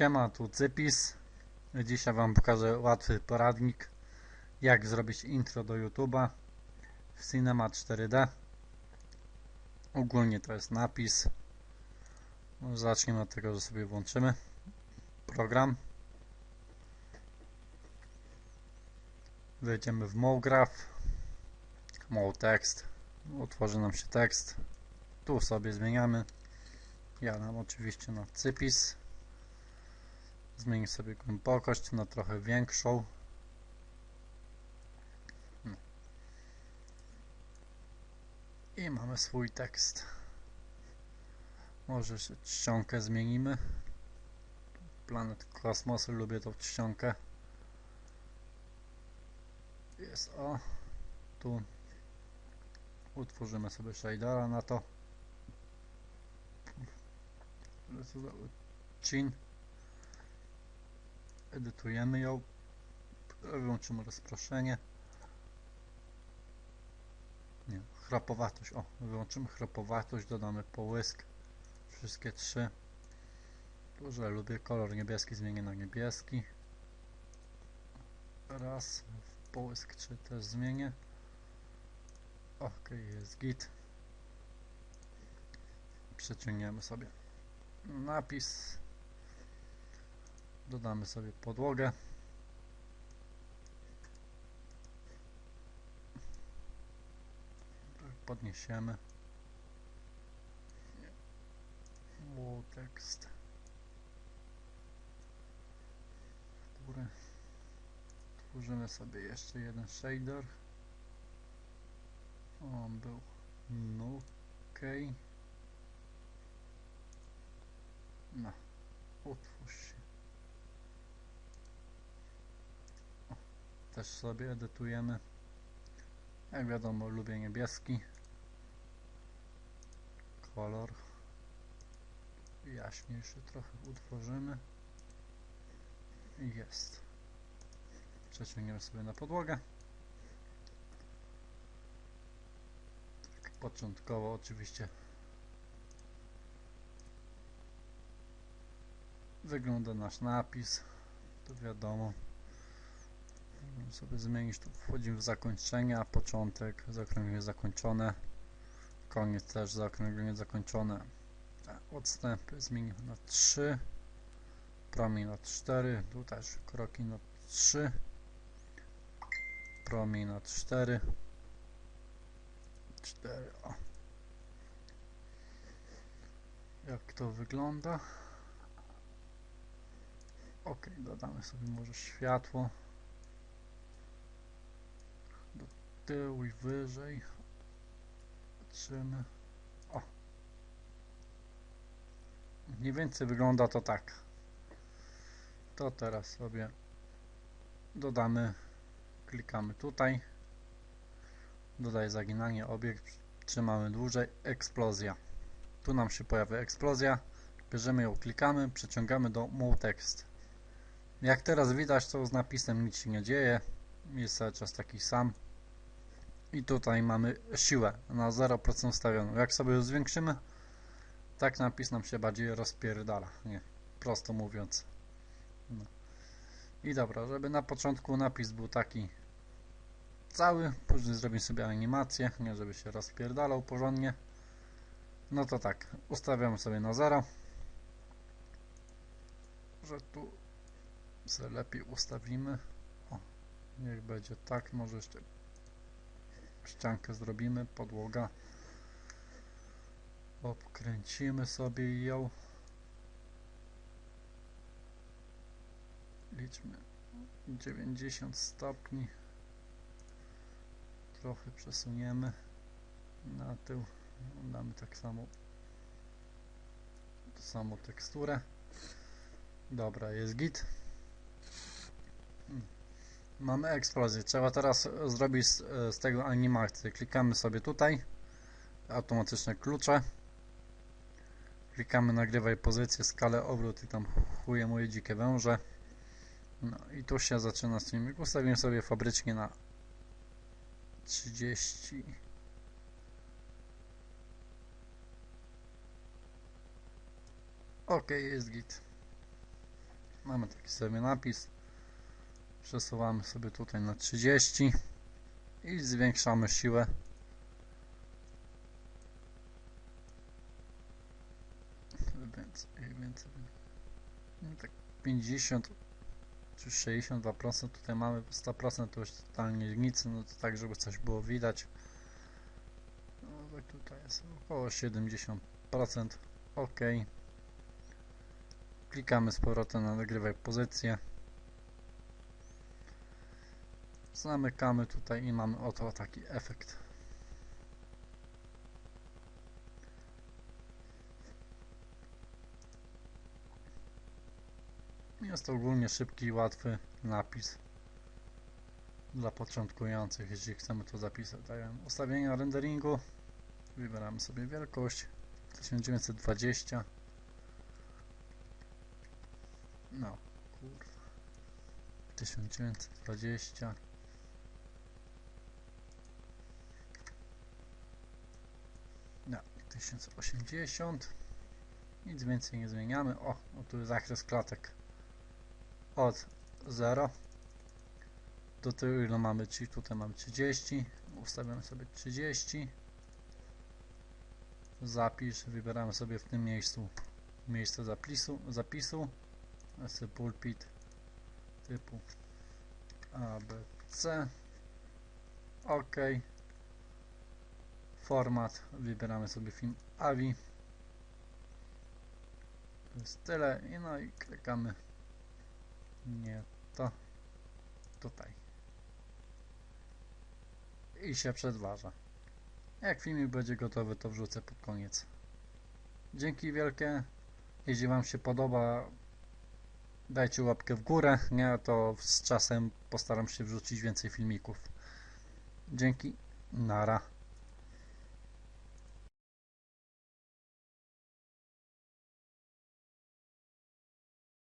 Siema, tu Cypis. Dzisiaj Wam pokażę łatwy poradnik, jak zrobić intro do YouTube'a w Cinema 4D. Ogólnie to jest napis. No, Zaczniemy od tego, że sobie włączymy program. Wejdziemy w MoGraph, MoText. Utworzy nam się tekst. Tu sobie zmieniamy. Ja dam oczywiście na Cypis. Zmienię sobie głębokość na trochę większą. No. I mamy swój tekst. Może czcionkę zmienimy. Planet Kosmosy, lubię tą czcionkę. Jest o. Tu utworzymy sobie shadera na to. Chin edytujemy ją. Wyłączymy rozproszenie. Nie, chropowatość o, wyłączymy chropowatość dodamy połysk. Wszystkie trzy. Tu, że lubię kolor niebieski zmienię na niebieski. Raz połysk 3 też zmienię. Ok, jest git. Przeciągniemy sobie. Napis Dodamy sobie podłogę. Tak, podniesiemy. Wow, tekst. W górę. Tworzymy sobie jeszcze jeden shader. On był no ok. No, utwórz się. Też sobie edytujemy. Jak wiadomo lubię niebieski kolor. Jaśniejszy trochę utworzymy. I jest. Przeciągniemy sobie na podłogę. Tak początkowo oczywiście wygląda nasz napis. To wiadomo sobie zmienić, tu wchodzimy w zakończenie, a początek, zaokrąglenie zakończone, koniec też zaokrąglenie zakończone. Odstępy zmienimy na 3, promień na 4, tu też kroki na 3, promień na 4, 4, o. Jak to wygląda? Ok, dodamy sobie może światło. Tył i wyżej. Patrzymy. O. Mniej więcej wygląda to tak. To teraz sobie dodamy, klikamy tutaj. Dodaj zaginanie, obiekt, trzymamy dłużej, eksplozja. Tu nam się pojawia eksplozja. Bierzemy ją, klikamy, przeciągamy do Move Text. Jak teraz widać, to z napisem nic się nie dzieje. Jest cały czas taki sam i tutaj mamy siłę na 0% ustawioną. Jak sobie zwiększymy, tak napis nam się bardziej rozpierdala, nie, prosto mówiąc. No. I dobra, żeby na początku napis był taki cały, później zrobimy sobie animację, nie żeby się rozpierdalał porządnie. No to tak, ustawiamy sobie na 0. Że tu sobie lepiej ustawimy. O, niech będzie tak, może jeszcze ściankę zrobimy, podłoga obkręcimy sobie ją. Liczmy 90 stopni. Trochę przesuniemy na tył. Damy tak samo samą teksturę. Dobra jest git Mamy eksplozję. Trzeba teraz zrobić z, z tego animację. Klikamy sobie tutaj. Automatyczne klucze. Klikamy nagrywaj pozycję, skalę, obrót i tam chuje moje dzikie węże. No i tu się zaczyna streaming. Ustawimy sobie fabrycznie na 30. Ok, jest git. Mamy taki sobie napis. Przesuwamy sobie tutaj na 30 i zwiększamy siłę. Więcej. No tak 50 czy 62% tutaj mamy 100% to już totalnie nic, no to tak żeby coś było widać. No tak tutaj jest około 70% OK. Klikamy z powrotem na nagrywaj pozycję. Zamykamy tutaj i mamy oto taki efekt. Jest to ogólnie szybki i łatwy napis dla początkujących, jeśli chcemy to zapisać. Daję ustawienia renderingu, wybieramy sobie wielkość 1920 no kurwa 1920 no 1080 nic więcej nie zmieniamy. O, o tu jest zakres klatek od 0 do tyłu ile mamy, czyli tutaj mamy 30 ustawiamy sobie 30 zapisz, wybieramy sobie w tym miejscu miejsce zapisu, zapisu. Sobie pulpit typu ABC OK format, wybieramy sobie film AVI to jest tyle i no i klikamy. Nie to tutaj. I się przedważa. Jak filmik będzie gotowy to wrzucę pod koniec. Dzięki wielkie. Jeśli wam się podoba dajcie łapkę w górę. Nie to z czasem postaram się wrzucić więcej filmików. Dzięki. Nara